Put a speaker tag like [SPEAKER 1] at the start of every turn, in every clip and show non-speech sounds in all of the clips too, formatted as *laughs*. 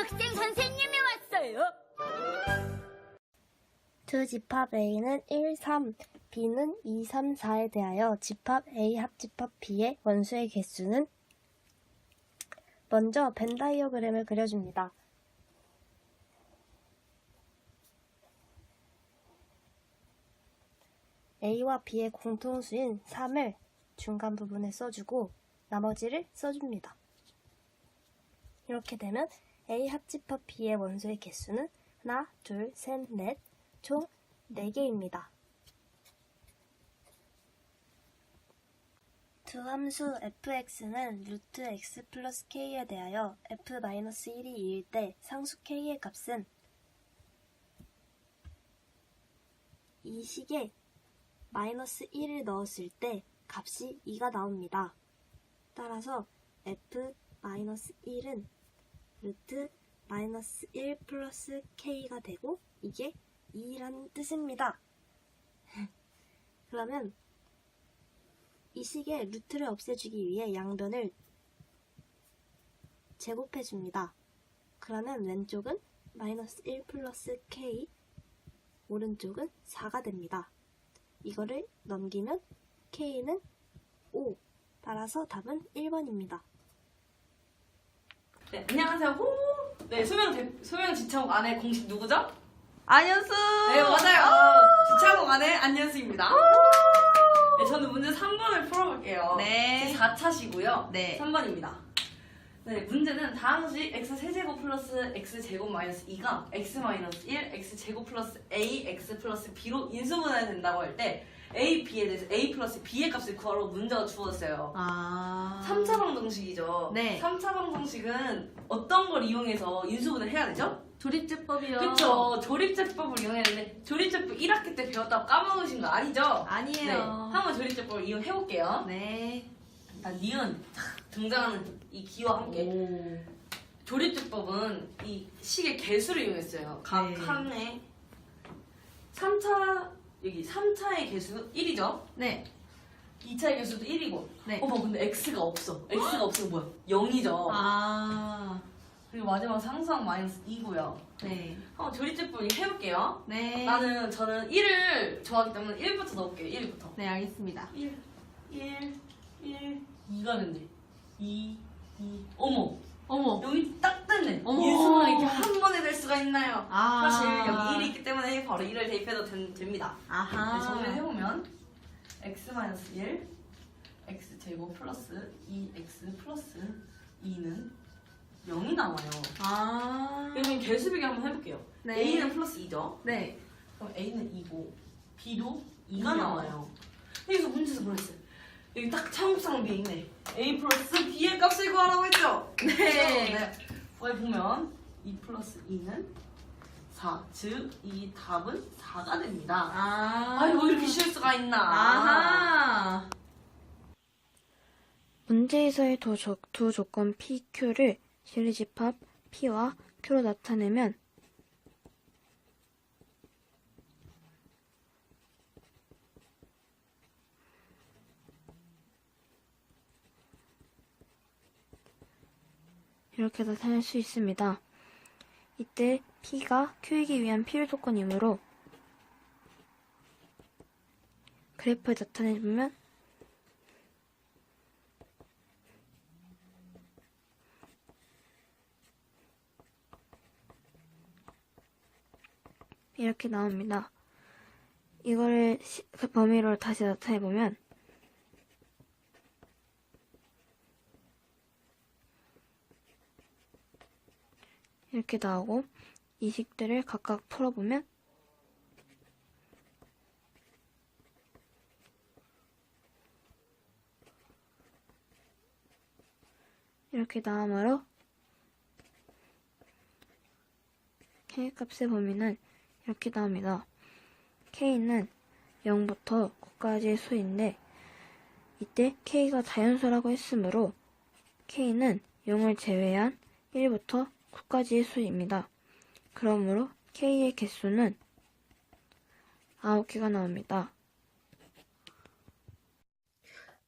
[SPEAKER 1] 학생 선생님이 왔어요.
[SPEAKER 2] 두 집합 A는 1, 3, B는 2, 3, 4에 대하여 집합 A 합집합 B의 원수의 개수는 먼저 벤 다이어그램을 그려줍니다. A와 B의 공통수인 3을 중간 부분에 써주고 나머지를 써줍니다. 이렇게 되면 A 합집합 B의 원소의 개수는 하나, 둘, 셋, 넷, 총 4개입니다. 두 함수 fx는 루트 x 플러스 k에 대하여 f-1이 2일 때 상수 k의 값은 이 식에 마이너스 1을 넣었을 때 값이 2가 나옵니다. 따라서 f-1은 루트 마이너스 1 플러스 k가 되고 이게 2라는 뜻입니다. *laughs* 그러면 이 식의 루트를 없애주기 위해 양변을 제곱해줍니다. 그러면 왼쪽은 마이너스 1 플러스 k, 오른쪽은 4가 됩니다. 이거를 넘기면 k는 5. 따라서 답은 1번입니다.
[SPEAKER 3] 네, 안녕하세요. 호! 네, 소명, 대, 소명 지창욱 안에 공식 누구죠?
[SPEAKER 4] 안현수!
[SPEAKER 3] 네, 맞아요. 지창욱 안에 안현수입니다. 네, 저는 문제 3번을 풀어볼게요.
[SPEAKER 4] 네.
[SPEAKER 3] 제 4차시고요.
[SPEAKER 4] 네.
[SPEAKER 3] 3번입니다. 네, 문제는 다항식 x 세제곱 플러스 x 제곱 마이너스 2가 x 마이너스 1, x 제곱 플러스 a, x 플러스 b로 인수분해 된다고 할 때 a, b에 대해서 a 플러스 b의 값을 구하라고 문제가 주어졌어요.
[SPEAKER 4] 아.
[SPEAKER 3] 3차 방정식이죠.
[SPEAKER 4] 네.
[SPEAKER 3] 3차 방정식은 어떤 걸 이용해서 인수분해 해야 되죠?
[SPEAKER 4] 조립제법이요.
[SPEAKER 3] 그쵸. 조립제법을 이용해야 되는데 조립제법 1학기 때 배웠다고 까먹으신 거 아니죠?
[SPEAKER 4] 아니에요.
[SPEAKER 3] 네. 한번 조립제법을 이용해볼게요.
[SPEAKER 4] 네.
[SPEAKER 3] 일단 니은 탁 등장하는 이 기와 함께
[SPEAKER 4] 오.
[SPEAKER 3] 조립제법은 이 식의 개수를 이용했어요. 각
[SPEAKER 4] 네.
[SPEAKER 3] 칸에 3차 여기 3차의 개수 1이죠.
[SPEAKER 4] 네.
[SPEAKER 3] 2차의 개수도 1이고.
[SPEAKER 4] 네.
[SPEAKER 3] 어머 근데 x가 없어. x가 없으면 뭐야? 0이죠.
[SPEAKER 4] 아.
[SPEAKER 3] 그리고 마지막 상수항 마이너스 2고요.
[SPEAKER 4] 네.
[SPEAKER 3] 한번 조립제법 해볼게요.
[SPEAKER 4] 네.
[SPEAKER 3] 나는 저는 1을 좋아하기 때문에 1부터 넣을게요. 1부터.
[SPEAKER 4] 네, 알겠습니다.
[SPEAKER 3] 1, 1, 1, 2가 된대. 2, 2. 어머,
[SPEAKER 4] 어머.
[SPEAKER 3] 여기 딱 됐네.
[SPEAKER 4] 어머.
[SPEAKER 3] 인수가 이렇게 한 번에 될 수가 있나요?
[SPEAKER 4] 아.
[SPEAKER 3] 사실 여기 1이 있기 때문에 바로 1을 대입해도 된- 됩니다.
[SPEAKER 4] 아하.
[SPEAKER 3] 네, 정리해보면 x-1, x제곱 플러스 2x 플러스 2는 0이 나와요.
[SPEAKER 4] 아.
[SPEAKER 3] 그러면 개수비교 한번 해볼게요.
[SPEAKER 4] 네.
[SPEAKER 3] a는 플러스 2죠.
[SPEAKER 4] 네.
[SPEAKER 3] 그럼 a는 2고 b도 2가
[SPEAKER 4] 이요.
[SPEAKER 3] 나와요. 여기서 문제에서 뭐랬어요? 여기 딱 차곡상 위에 있네. a 플러스 b의 값을 구하라고 했죠?
[SPEAKER 4] 네.
[SPEAKER 3] 네. 거기 보면 2 플러스 2는 4. 즉, 이 답은 4가 됩니다.
[SPEAKER 4] 아.
[SPEAKER 3] 아이고, 이렇게 쉴 수가 있나.
[SPEAKER 4] 아하.
[SPEAKER 2] 문제에서의 두, 조, 두 조건 P, Q를 실리집합 P와 Q로 나타내면 이렇게 나타낼 수 있습니다. 이때 P가 Q이기 위한 필요 조건이므로 그래프에 나타내보면 이렇게 나옵니다. 이거를 시- 그 범위로 다시 나타내보면 이렇게 나오고 이 식들을 각각 풀어보면 이렇게 나오므로 k 값의 범위는 이렇게 나옵니다. k는 0부터 9까지의 수인데 이때 k가 자연수라고 했으므로 k는 0을 제외한 1부터 9까지의 수입니다. 그러므로 k의 개수는 9개가 나옵니다.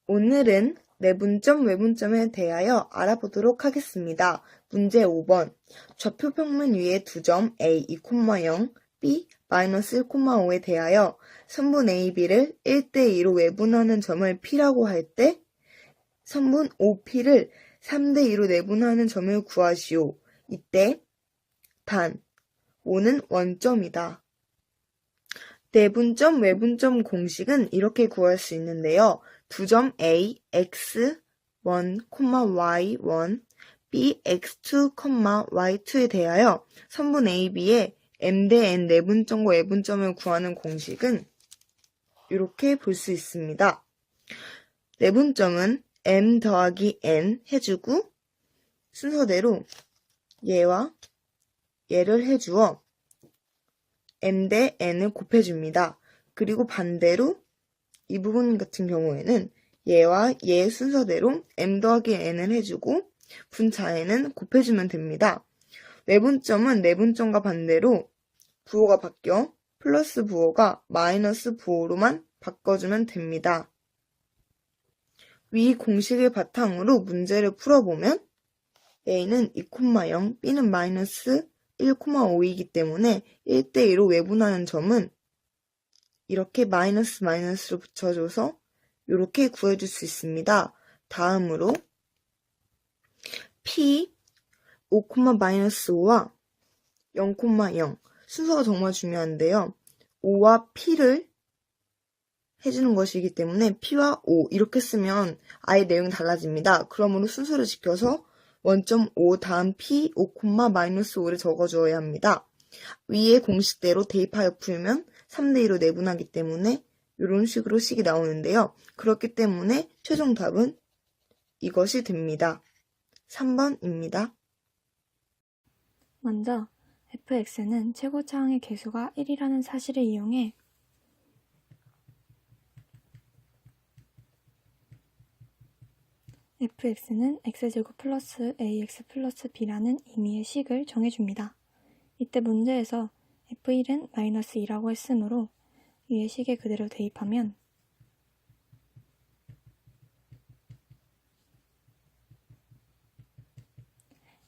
[SPEAKER 5] 오늘은 내분점, 외분점에 대하여 알아보도록 하겠습니다. 문제 5번. 좌표 평면 위에 두 점 A 2,0, B 마이너스 1,5에 대하여 선분 AB를 1대2로 외분하는 점을 P라고 할 때 선분 OP를 3대2로 내분하는 점을 구하시오. 이때 단 5는 원점이다. 내분점, 외분점 공식은 이렇게 구할 수 있는데요. 두 점 A, X, 1, Y, 1, B, X2, Y2에 대하여 선분 AB의 M 대 N 내분점과 외분점을 구하는 공식은 이렇게 볼 수 있습니다. 내분점은 M 더하기 N 해주고 순서대로 얘와 얘를 해주어 M 대 N을 곱해줍니다. 그리고 반대로 이 부분 같은 경우에는 얘와 얘 순서대로 M 더하기 N을 해주고 분자에는 곱해주면 됩니다. 외분점은 내분점과 반대로 부호가 바뀌어 플러스 부호가 마이너스 부호로만 바꿔주면 됩니다. 위 공식을 바탕으로 문제를 풀어보면 A는 2,0, B는 마이너스 1,5이기 때문에 1대1로 외분하는 점은 이렇게 마이너스 마이너스로 붙여줘서 이렇게 구해줄 수 있습니다. 다음으로 P 5, 마이너스 5와 0, 0 순서가 정말 중요한데요. 5와 P를 해주는 것이기 때문에 P와 5 이렇게 쓰면 아예 내용이 달라집니다. 그러므로 순서를 지켜서 원점 5 다음 P 5, 마이너스 5를 적어주어야 합니다. 위의 공식대로 대입하여 풀면 3대 2로 내분하기 때문에 이런 식으로 식이 나오는데요. 그렇기 때문에 최종 답은 이것이 됩니다. 3번입니다.
[SPEAKER 6] 먼저 fx는 최고차항의 개수가 1이라는 사실을 이용해 fx는 x제곱 플러스 ax 플러스 b라는 임의의 식을 정해줍니다. 이때 문제에서 f1은 마이너스 2라고 했으므로 위의 식에 그대로 대입하면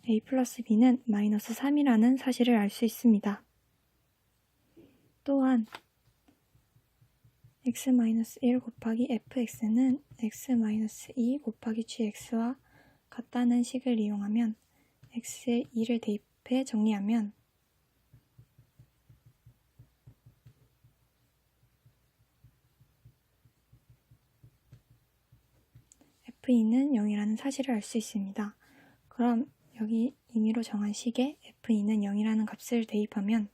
[SPEAKER 6] a 플러스 b는 마이너스 3이라는 사실을 알 수 있습니다. 또한 x-1 곱하기 fx는 x-2 곱하기 gx와 같다는 식을 이용하면 x에 2를 대입해 정리하면 f2는 0이라는 사실을 알 수 있습니다. 그럼 여기 임의로 정한 식에 f2는 0이라는 값을 대입하면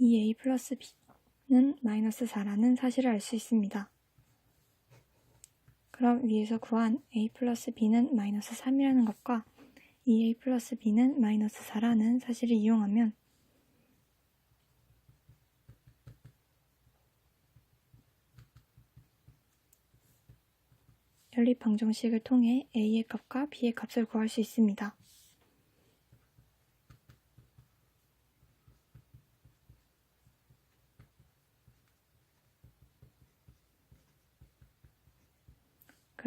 [SPEAKER 6] 2a 플러스 b는 마이너스 4라는 사실을 알 수 있습니다. 그럼 위에서 구한 a 플러스 b는 마이너스 3이라는 것과 2a 플러스 b는 마이너스 4라는 사실을 이용하면 연립 방정식을 통해 a의 값과 b의 값을 구할 수 있습니다.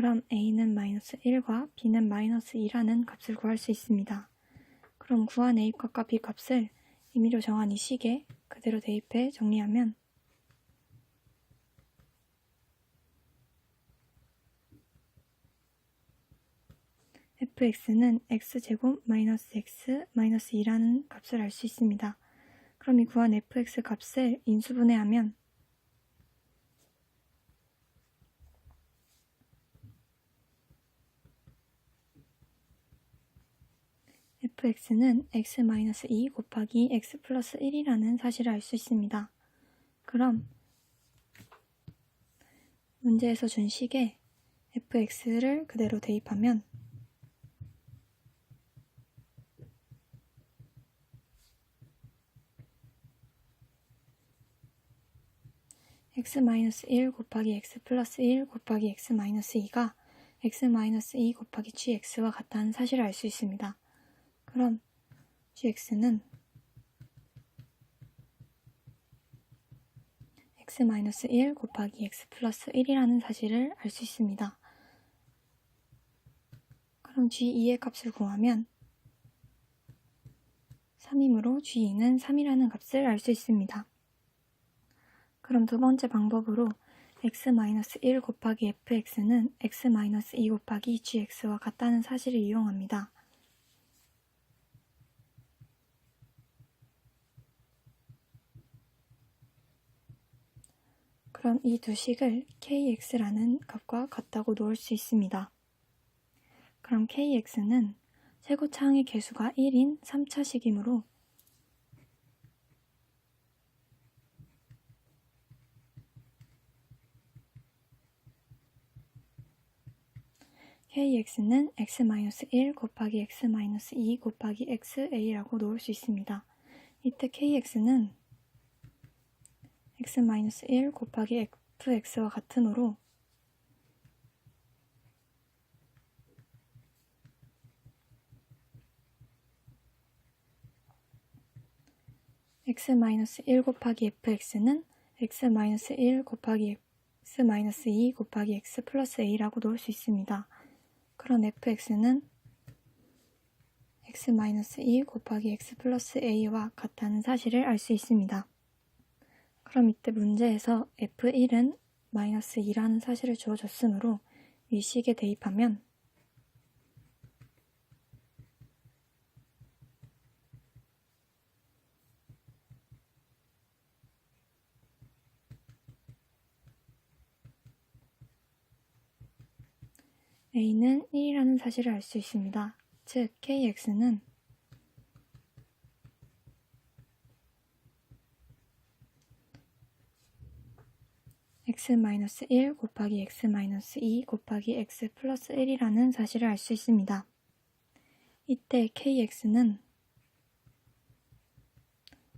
[SPEAKER 6] 그럼 a는 마이너스 1과 b는 마이너스 2라는 값을 구할 수 있습니다. 그럼 구한 a 값과 b 값을 임의로 정한 이 식에 그대로 대입해 정리하면 fx는 x제곱 마이너스 x 마이너스 2라는 값을 알 수 있습니다. 그럼 이 구한 fx 값을 인수분해하면 fx는 x-2 곱하기 x 플러스 1이라는 사실을 알 수 있습니다. 그럼 문제에서 준 식에 fx를 그대로 대입하면 x-1 곱하기 x 플러스 1 곱하기 x-2가 x-2 곱하기 gx와 같다는 사실을 알 수 있습니다. 그럼 gx는 x-1 곱하기 x 플러스 1이라는 사실을 알 수 있습니다. 그럼 g2의 값을 구하면 3이므로 g2는 3이라는 값을 알 수 있습니다. 그럼 두 번째 방법으로 x-1 곱하기 fx는 x-2 곱하기 gx와 같다는 사실을 이용합니다. 그럼 이 두 식을 kx라는 값과 같다고 놓을 수 있습니다. 그럼 kx는 최고차항의 개수가 1인 3차식이므로 kx는 x-1 곱하기 x-2 곱하기 xa라고 놓을 수 있습니다. 이때 kx는 x-1 곱하기 fx와 같으므로 x-1 곱하기 fx는 x-1 곱하기 x-2 곱하기 x 플러스 a라고 놓을 수 있습니다. 그런 fx는 x-2 곱하기 x 플러스 a와 같다는 사실을 알 수 있습니다. 그럼 이때 문제에서 f1은 마이너스 2라는 사실을 주어줬으므로 위식에 대입하면 a는 1이라는 사실을 알 수 있습니다. 즉 kx는 x-1 곱하기 x-2 곱하기 x 플러스 1이라는 사실을 알 수 있습니다. 이때 kx는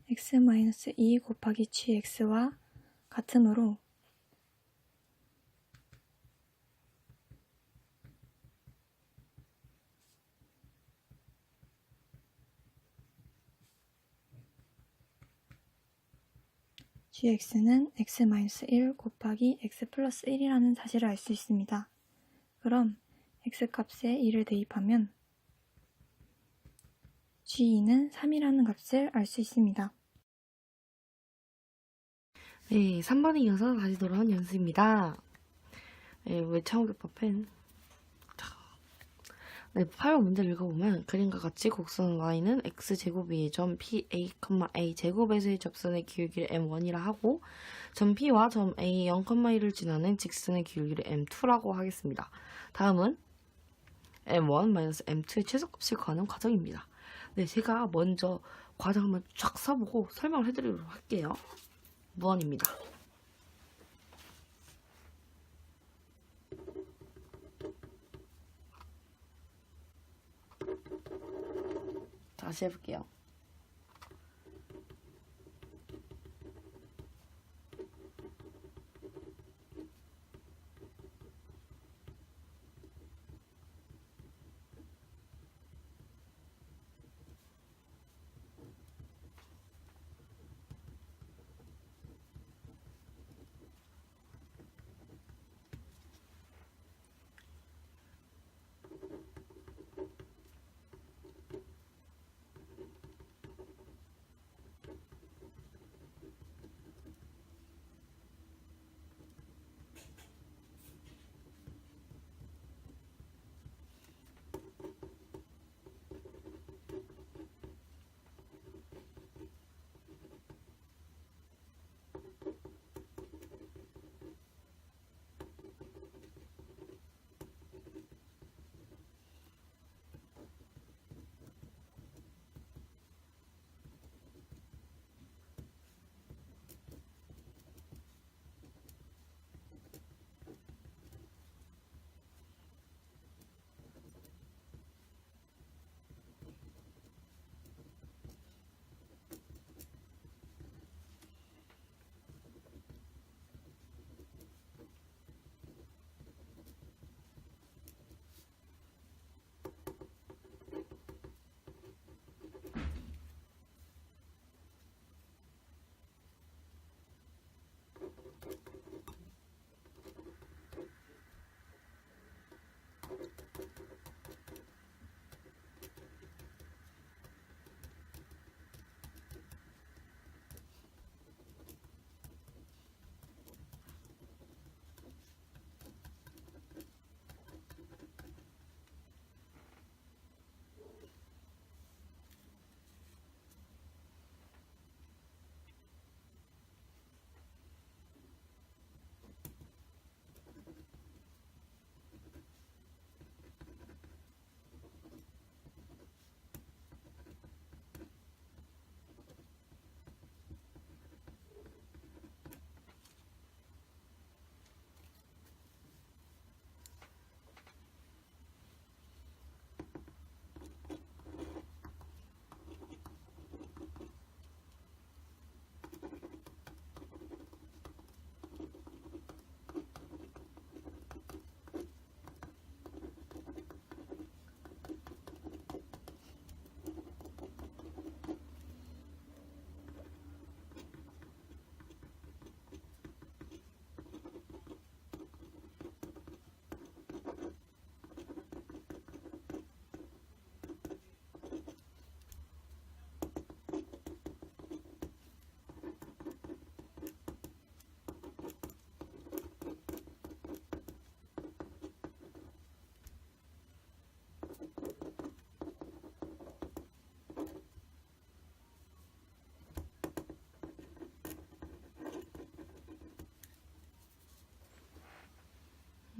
[SPEAKER 6] x-2 곱하기 gx와 같으므로 gx는 x-1 곱하기 x 플러스 1이라는 사실을 알 수 있습니다. 그럼 x값에 2를 대입하면 g2는 3이라는 값을 알 수 있습니다.
[SPEAKER 7] 네, 3번에 이어서 다시 돌아온 연습입니다. 네, 외창호교법 펜. 자, 네, 8번 문제를 읽어보면 그림과 같이 곡선 y는 x제곱이 점 pa, a 제곱에서의 접선의 기울기를 m1이라 하고 점 p와 점 a 0,1을 지나는 직선의 기울기를 m2라고 하겠습니다. 다음은 m1 m2의 최소값을 구하는 과정입니다. 네, 제가 먼저 과정 한번 쫙 써보고 설명을 해드리도록 할게요. 무언입니다. 다시 해볼게요.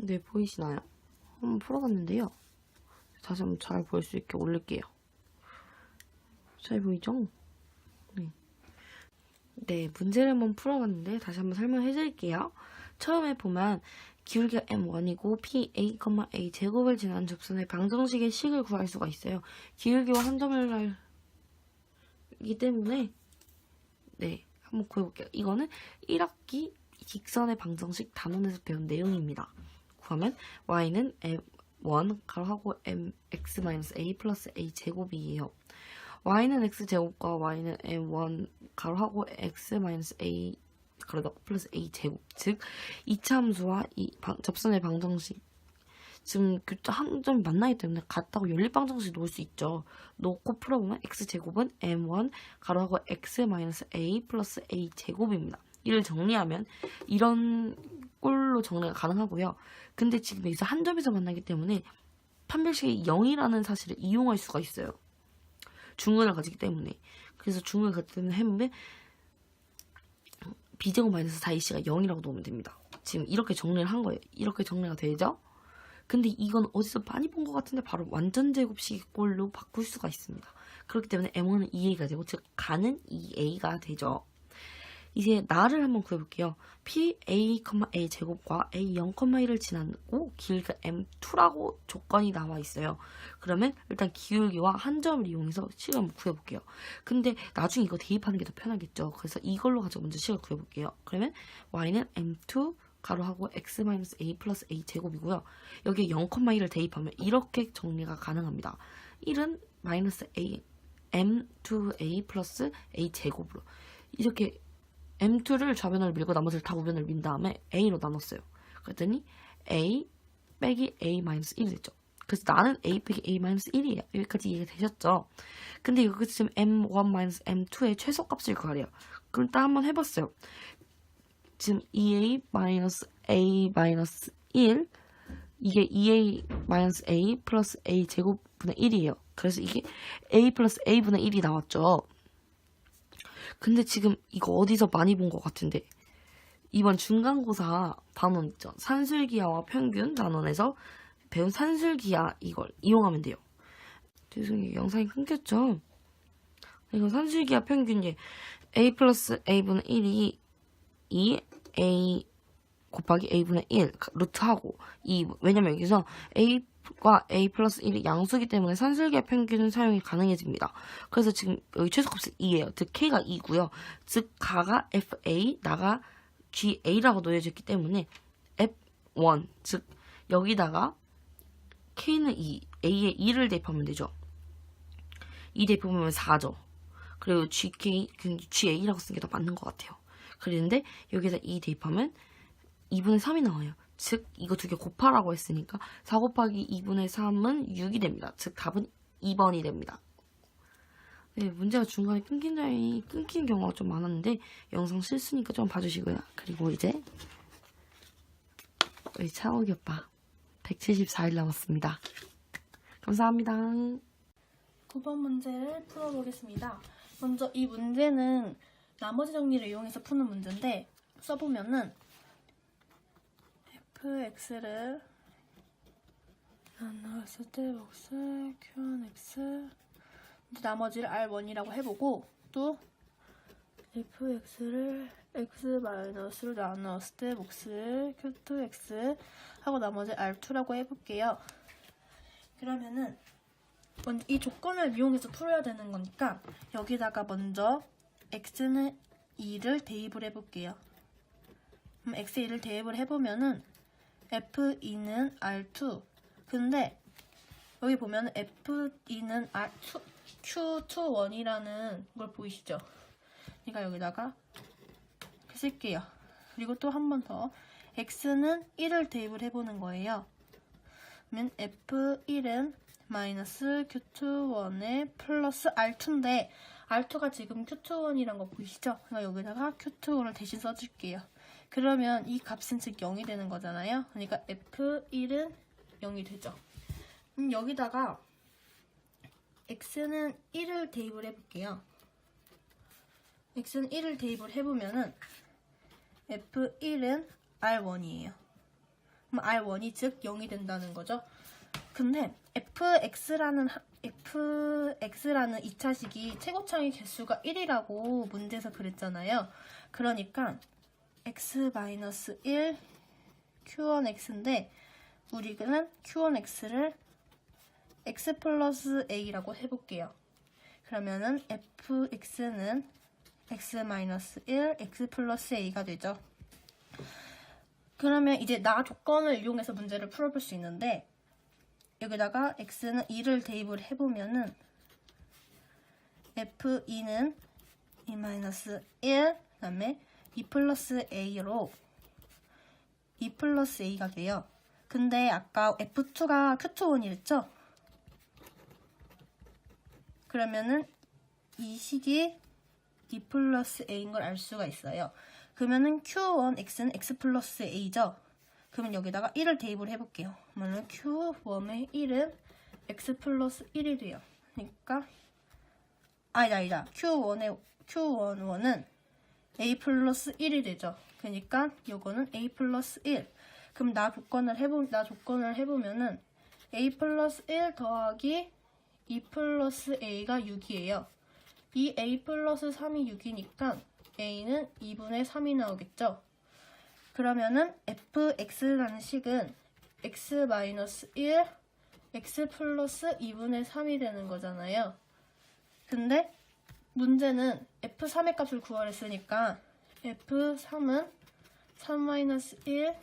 [SPEAKER 7] 네, 보이시나요? 한번 풀어봤는데요. 다시 한번 잘 보일 수 있게 올릴게요. 잘 보이죠? 네. 네, 문제를 한번 풀어봤는데 다시 한번 설명해 드릴게요. 처음에 보면 기울기가 m1이고 p a, a 제곱을 지난 접선의 방정식의 식을 구할 수가 있어요. 기울기와 한 점을 날이기 때문에 네, 한번 구해볼게요. 이거는 1학기 직선의 방정식 단원에서 배운 내용입니다. 구하면 y는 m1 가로하고 mx-a 플러스 a 제곱이에요. y는 x 제곱과 y는 m1 가로하고 x-a 가로하고 플러스 a 제곱 즉 이차 함수와 이 방- 접선의 방정식 지금 교차 한 점이 만나기 때문에 같다고 연립 방정식 놓을 수 있죠. 놓고 풀어보면 x 제곱은 m1 가로하고 x-a 플러스 a 제곱입니다. 이를 정리하면 이런 꼴로 정리가 가능하고요. 근데 지금 여기서 한 점에서 만나기 때문에 판별식이 0이라는 사실을 이용할 수가 있어요. 중근을 가지기 때문에. 그래서 중근을 때문에 해보면 비제곱 마이너스 4이씨가 0이라고 놓으면 됩니다. 지금 이렇게 정리를 한 거예요. 이렇게 정리가 되죠? 근데 이건 어디서 많이 본 것 같은데 바로 완전 제곱식 꼴로 바꿀 수가 있습니다. 그렇기 때문에 m1은 2a가 되고 즉 가는 2a가 되죠. 이제 나를 한번 구해볼게요. p a, a 제곱과 a 0,1을 지나고 기울기가 m2라고 조건이 나와 있어요. 그러면 일단 기울기와 한 점을 이용해서 식을 구해볼게요. 근데 나중에 이거 대입하는 게 더 편하겠죠. 그래서 이걸로 가지고 먼저 식을 구해볼게요. 그러면 y는 m2 가로하고 x-a 플러스 a 제곱이고요. 여기에 0,1을 대입하면 이렇게 정리가 가능합니다. 1은 마이너스 a m2a 플러스 a 제곱으로 이렇게 m2를 좌변을 밀고 나머지를 다 우변을 민 다음에 a로 나눴어요. 그랬더니 a 빼기 a 마이너스 1이 됐죠. 그래서 나는 a 빼기 a 마이너스 1이에요. 여기까지 이해가 되셨죠? 근데 여기서 지금 m1 마이너스 m2의 최소값을 구하래요. 그럼 딱 한번 해봤어요. 지금 2a 마이너스 a 마이너스 1 이게 2a 마이너스 a 플러스 a 제곱분의 1이에요. 그래서 이게 a 플러스 a분의 1이 나왔죠. 근데 지금 이거 어디서 많이 본 것 같은데 이번 중간고사 단원 있죠. 산술기하와 평균 단원에서 배운 산술기하 이걸 이용하면 돼요. 죄송해요. 영상이 끊겼죠? 이거 산술기하 평균이 a 플러스 a분의 1이 2 a 곱하기 a분의 1 루트하고 2 왜냐면 여기서 a 과 a 플러스 1이 양수기 때문에 산술기의 평균은 사용이 가능해집니다. 그래서 지금 여기 최소값이 2예요. 즉 k가 2고요. 즉 가가 fa 나가 ga라고 놓여져 있기 때문에 f1 즉 여기다가 k는 2 a에 2를 대입하면 되죠. 2 대입하면 4죠. 그리고 gk 그 ga라고 쓰는 게 더 맞는 것 같아요. 그랬는데 여기서 2 대입하면 2분의 3이 나와요. 즉 이거 두 개 곱하라고 했으니까 4 곱하기 2분의 3은 6이 됩니다. 즉 답은 2번이 됩니다. 네, 문제가 중간에 끊긴 점이 끊긴 경우가 좀 많았는데 영상 실수니까 좀 봐주시고요. 그리고 이제 우리 차옥이 오빠 174일 남았습니다. 감사합니다.
[SPEAKER 8] 9번 문제를 풀어보겠습니다. 먼저 이 문제는 나머지 정리를 이용해서 푸는 문제인데 써보면은 fx를 나눴을 때 몫을 q1x 나머지를 r1이라고 해보고 또 fx를 x-로 나눴을 때 몫을 q2x 하고 나머지 r2라고 해볼게요. 그러면은 이 조건을 이용해서 풀어야 되는 거니까 여기다가 먼저 x는 2를 대입을 해볼게요. 그럼 x2를 대입을 해보면은 f2는 r2 근데 여기 보면 f2는 r2 q21이라는 걸 보이시죠? 그러니까 여기다가 쓸게요. 그리고 또 한 번 더 x는 1을 대입을 해보는 거예요. 그러면 f1은 마이너스 q21에 플러스 r2인데 r2가 지금 q21이란 거 보이시죠? 그러니까 여기다가 q21을 대신 써줄게요. 그러면 이 값은 즉 0이 되는 거잖아요. 그러니까 f1은 0이 되죠. 그럼 여기다가 x는 1을 대입을 해볼게요. x는 1을 대입을 해보면은 f1은 r1이에요. 그럼 R1이 즉 0이 된다는 거죠. 근데 fx라는 하- fx라는 2차식이 최고창의 개수가 1이라고 문제에서 그랬잖아요. 그러니까 x-1 q1x인데 우리는 q1x를 x 플러스 a라고 해볼게요. 그러면은 fx는 x-1 x 플러스 a가 되죠. 그러면 이제 나 조건을 이용해서 문제를 풀어볼 수 있는데 여기다가 x는 2를 대입을 해보면은 f2는 2-1 그 다음에 2 플러스 a로 2 플러스 a가 돼요. 근데 아까 f2가 q2원이랬죠? 그러면은 이 식이 2 플러스 a인 걸 알 수가 있어요. 그러면은 q1x는 x 플러스 a죠? 그러면 여기다가 1을 대입을 해볼게요. 그러면 q1의 1은 x 플러스 1이 돼요. 그러니까 아니다 아니다 q1의 q11은 a 플러스 1이 되죠. 그러니까 요거는 a 플러스 1. 그럼 나 조건을 해보 나 조건을 해보면은 a 플러스 1 더하기 2 플러스 a가 6이에요. 이 a 플러스 3이 6이니까 a는 2분의 3이 나오겠죠. 그러면은 fx라는 식은 x-1, x 플러스 2분의 3이 되는 거잖아요. 근데 문제는 f3의 값을 구하랬으니까 f3은 3-1,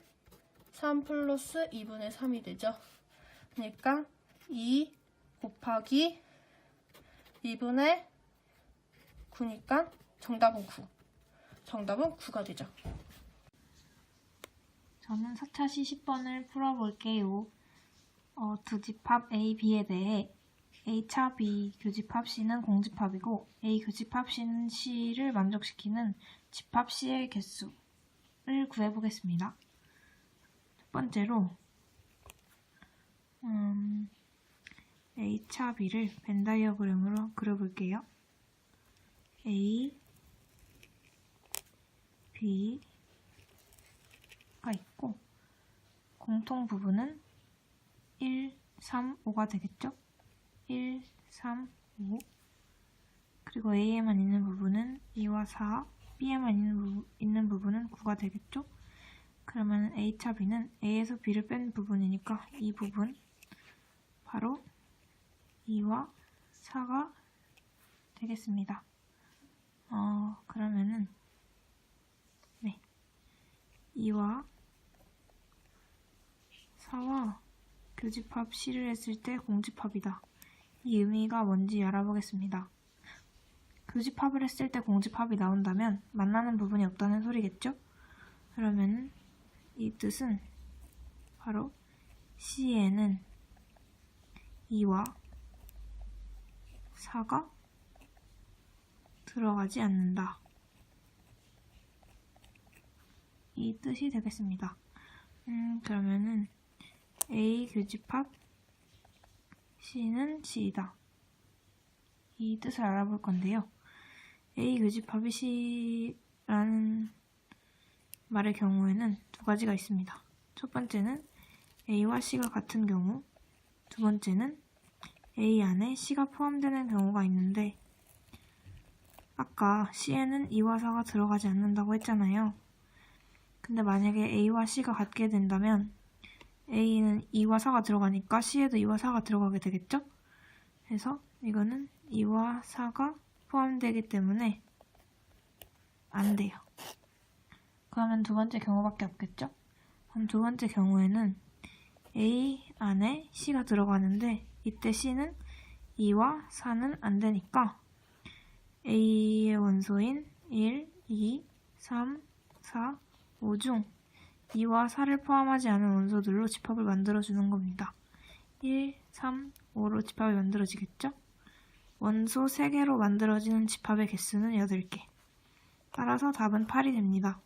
[SPEAKER 8] 3 플러스 2분의 3이 되죠. 그러니까 2 곱하기 2분의 9니까 정답은 9. 정답은 9가 되죠.
[SPEAKER 9] 저는 4차 시 10번을 풀어볼게요. 어, 두 집합 A, B에 대해 A차 B 교집합 C는 공집합이고 A 교집합 C는 C를 만족시키는 집합 C의 개수를 구해보겠습니다. 첫 번째로 음, A차 B를 벤 다이어그램으로 그려볼게요. A, B, 가 있고 공통 부분은 1, 3, 5가 되겠죠? 1, 3, 5 그리고 A에만 있는 부분은 2와 4, B에만 있는, 부, 있는 부분은 9가 되겠죠? 그러면 A차 B는 A에서 B를 뺀 부분이니까 이 부분 바로 2와 4가 되겠습니다. 어, 그러면은 2와 4와 교집합 C를 했을 때 공집합이다. 이 의미가 뭔지 알아보겠습니다. 교집합을 했을 때 공집합이 나온다면 만나는 부분이 없다는 소리겠죠? 그러면 이 뜻은 바로 C에는 2와 4가 들어가지 않는다. 이 뜻이 되겠습니다. 음, 그러면은 A 교집합 C는 C이다. 이 뜻을 알아볼 건데요. A 교집합이 C라는 말의 경우에는 두 가지가 있습니다. 첫 번째는 A와 C가 같은 경우, 두 번째는 A 안에 C가 포함되는 경우가 있는데, 아까 C에는 2와 4가 들어가지 않는다고 했잖아요. 근데 만약에 A와 C가 같게 된다면 A는 2와 4가 들어가니까 C에도 2와 4가 들어가게 되겠죠? 그래서 이거는 2와 4가 포함되기 때문에 안 돼요. 그러면 두 번째 경우밖에 없겠죠? 그럼 두 번째 경우에는 A 안에 C가 들어가는데 이때 C는 2와 4는 안 되니까 A의 원소인 1, 2, 3, 4, 5중 2와 4를 포함하지 않은 원소들로 집합을 만들어주는 겁니다. 1, 3, 5로 집합이 만들어지겠죠? 원소 3개로 만들어지는 집합의 개수는 8개. 따라서 답은 8이 됩니다.